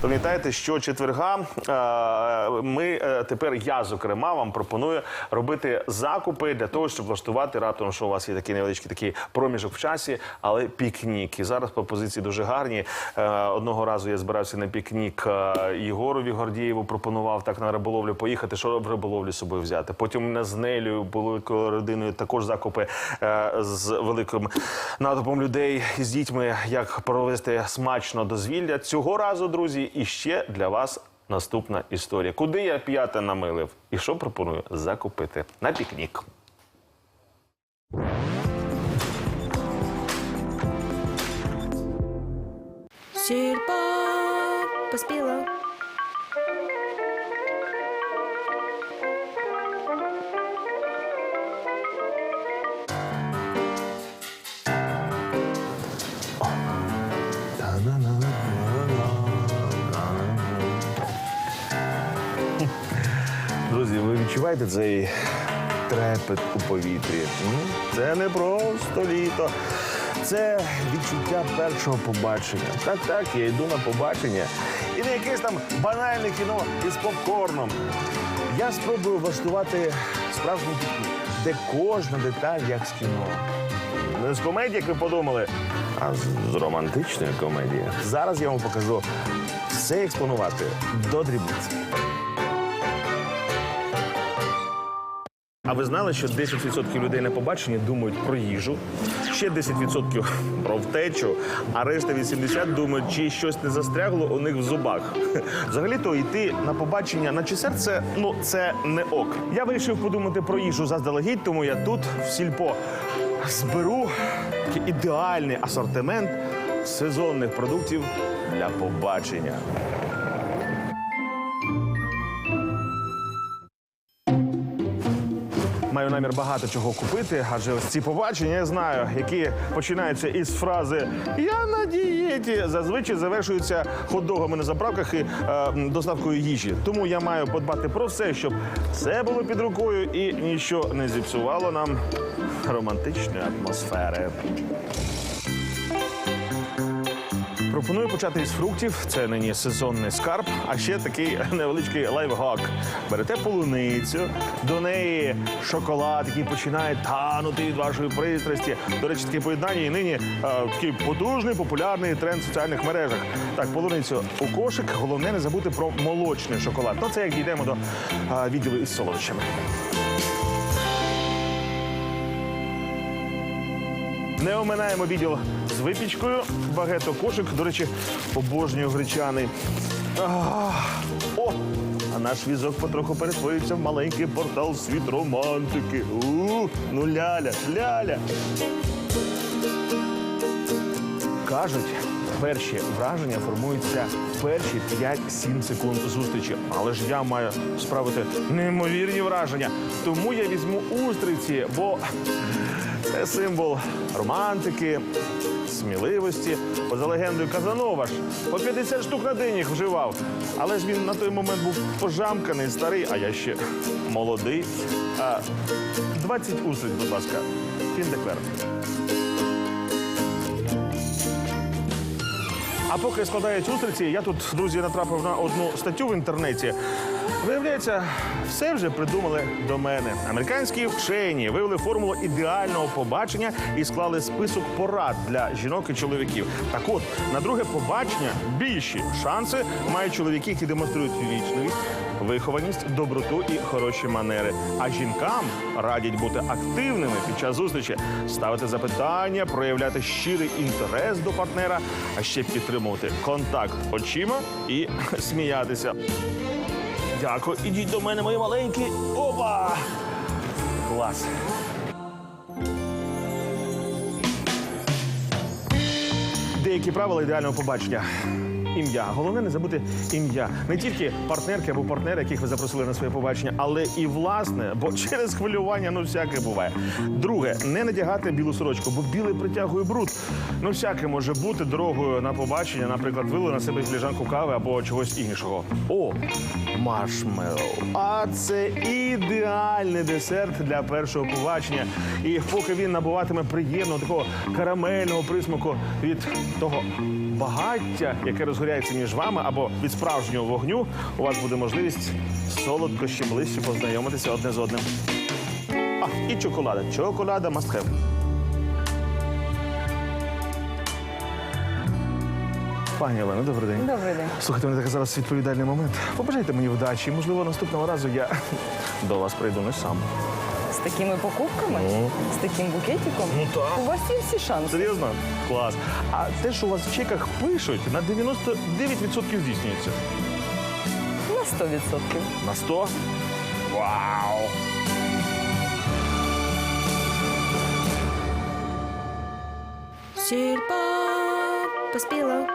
Пам'ятаєте, що четверга е, ми е, тепер я зокрема вам пропоную робити закупи для того, щоб влаштувати раптом, що у вас є такий невеличкий такий проміжок в часі, але пікнік. І зараз пропозиції дуже гарні. Е, Одного разу я збирався на пікнік Єгорові Гордієву, пропонував так на риболовлю поїхати. Що риболовлю собою взяти? Потім мене з Нелею, великою родиною, також закупи з великим натовпом людей з дітьми, як провести смачно дозвілля. Цього разу, друзі, і ще для вас наступна історія. Куди я п'яте намилив? І що пропоную закупити на пікнік? Сільпо поспіло. Друзі, ви відчуваєте цей трепет у повітрі? Це не просто літо. Це відчуття першого побачення. Так, так, я йду на побачення. І не якесь там банальне кіно із попкорном. Я спробую влаштувати справжній пікнік, де кожна деталь як з кіно. Не з комедії, як ви подумали, а з, романтичної комедії. Зараз я вам покажу все експонувати до дрібниць. А ви знали, що 10% людей на побаченні думають про їжу, ще 10% про втечу, а решта 80% думають, чи щось не застрягло у них в зубах. Взагалі-то йти на побачення на чи серце, ну це не ок. Я вирішив подумати про їжу заздалегідь, тому я тут в сільпо зберу ідеальний асортимент сезонних продуктів для побачення. Маю намір багато чого купити, адже ось ці побачення я знаю, які починаються із фрази Я на дієті зазвичай завершуються хот-догами на заправках і е, доставкою їжі. Тому я маю подбати про все, щоб все було під рукою і нічого не зіпсувало нам романтичної атмосфери. Пропоную почати із фруктів. Це нині сезонний скарб, а ще такий невеличкий лайфхак. Берете полуницю, до неї шоколад, який починає танути від вашої пристрасті. До речі, таке поєднання і нині е, такий потужний популярний тренд в соціальних мережах. Так, полуницю у кошик. Головне не забути про молочний шоколад. Ну це як дійдемо до е, відділу із солодощами. Не оминаємо відділ з випічкою. Багето кошик. До речі, обожнюю гречаний. Ах, О! А наш візок потроху перетворюється в маленький портал світ романтики. Ну ляля, ляля. Кажуть, перші враження формуються перші 5-7 секунд зустрічі. Але ж я маю справити неймовірні враження. Тому я візьму устриці, бо це символ романтики, сміливості. Поза легендою Казанова ж по 50 штук на день їх вживав. Але ж він на той момент був пожамканий, старий, а я ще молодий. А, 20 устриць, будь ласка. Фіндеквер. А поки складають устриці, я тут, друзі, натрапив на одну статтю в інтернеті. Виявляється, все вже придумали до мене. Американські вчені вивели формулу ідеального побачення і склали список порад для жінок і чоловіків. Так от, на друге побачення більші шанси мають чоловіки, які демонструють вічливість, вихованість, доброту і хороші манери. А жінкам радять бути активними під час зустрічі, ставити запитання, проявляти щирий інтерес до партнера, а ще підтримувати контакт очима і сміятися. Дякую, ідіть до мене, мої маленькі. Опа! Клас. Деякі правила ідеального побачення. Ім'я. Головне не забути ім'я. Не тільки партнерки або партнери, яких ви запросили на своє побачення, але і власне, бо через хвилювання ну всяке буває. Друге, не надягати білу сорочку, бо біле притягує бруд. Ну, всяке може бути дорогою на побачення, наприклад, вили на себе фліжанку кави або чогось іншого. О, маршмеллоу. А це ідеальний десерт для першого побачення. І поки він набуватиме приємного такого карамельного присмаку від того багаття, яке розгоряється між вами або від справжнього вогню, у вас буде можливість солодко ще ближче познайомитися одне з одним. А, і чоколада. Чоколада have. Пані Олено, добрий день. Добрий день. Слухайте, мене такий зараз відповідальний момент. Побажайте мені вдачі. Можливо, наступного разу я до вас прийду не сам. З такими покупками, з таким букетиком. Ну, так. У вас є всі шанси. Серйозно? Клас. А те, що у вас в чеках пишуть, на 99% здійснюється. На 100%. На 100? Вау! Сільпо поспіло.